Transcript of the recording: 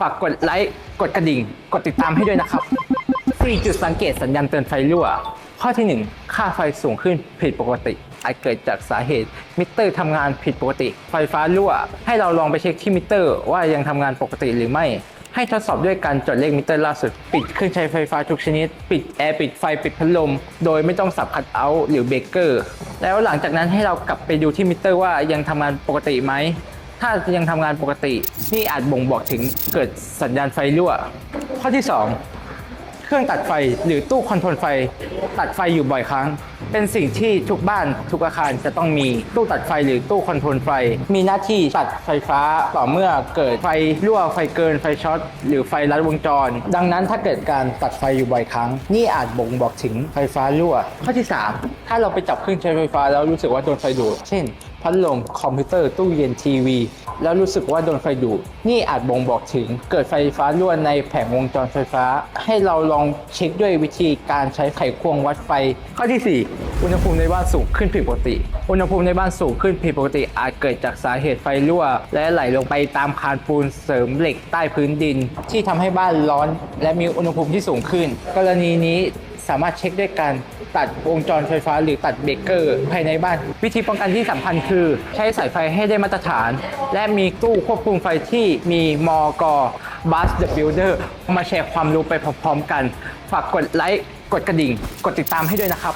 ฝากกดไลค์ กดกระดิ่ง กดติดตามให้ด้วยนะครับ 4 จุดสังเกตสัญญาณเตือนไฟรั่ว ข้อที่ 1 ค่าไฟสูงขึ้นผิดปกติ อาจเกิดจากสาเหตุ มิเตอร์ทำงานผิดปกติ ไฟฟ้ารั่ว ให้เราลองไปเช็คที่มิเตอร์ ว่ายังทำงานปกติหรือไม่ ให้ทดสอบด้วยการจดเลขมิเตอร์ล่าสุด ปิดเครื่องใช้ไฟฟ้าทุกชนิด ปิดแอร์ ปิดไฟ ปิดพัดลม โดยไม่ต้องสับคัทเอาท์หรือเบรกเกอร์ แล้วหลังจากนั้นให้เรากลับไปดูที่มิเตอร์ว่ายังทำงานปกติไหม ถ้ายังทำงานปกติ นี่อาจบ่งบอกถึงเกิดสัญญาณไฟรั่ว ข้อที่ 2 เครื่องตัดไฟหรือตู้คอนโทรลไฟ ตัดไฟอยู่บ่อยครั้ง เป็นสิ่งที่ทุกบ้านทุกอาคารจะต้องมีตู้ตัดไฟหรือตู้คอนโทรลไฟ มีหน้าที่ตัดไฟฟ้าต่อเมื่อเกิดไฟรั่วไฟเกินไฟช็อตหรือไฟลัดวงจร ดังนั้นถ้าเกิดการตัดไฟอยู่บ่อยครั้ง นี่อาจบ่งบอกถึงไฟฟ้ารั่ว ข้อที่ 3 ถ้าเราไปจับเครื่องใช้ไฟฟ้าแล้วรู้สึกว่าโดนไฟดูดเช่น พัดลมคอมพิวเตอร์ตู้เย็นทีวี แล้วรู้สึกว่าโดนไฟดูดนี่อาจบ่งบอกถึงเกิดไฟฟ้ารั่วในแผงวงจรไฟฟ้า ให้เราลองเช็คด้วยวิธีการใช้ไขควงวัดไฟ ข้อที่ 4 อุณหภูมิในบ้านสูงขึ้นผิดปกติ อุณหภูมิในบ้านสูงขึ้นผิดปกติ อาจเกิดจากสาเหตุไฟรั่ว และไหลลงไปตามคานปูนเสริมเหล็กใต้พื้นดิน ที่ทำให้บ้านร้อน และมีอุณหภูมิที่สูงขึ้น กรณีนี้ สามารถเช็คด้วยการตัดวงจรไฟฟ้า หรือตัดเบรกเกอร์ภายในบ้าน วิธีป้องกันที่สำคัญคือ ใช้สายไฟให้ได้มาตรฐาน และมีตู้ควบคุมไฟที่มีมอกบัสเดอะบิวเดอร์มาแชร์ความรู้ไปพร้อมๆกัน ฝากกดไลค์กดกระดิ่ง กดติดตามให้ด้วยนะครับ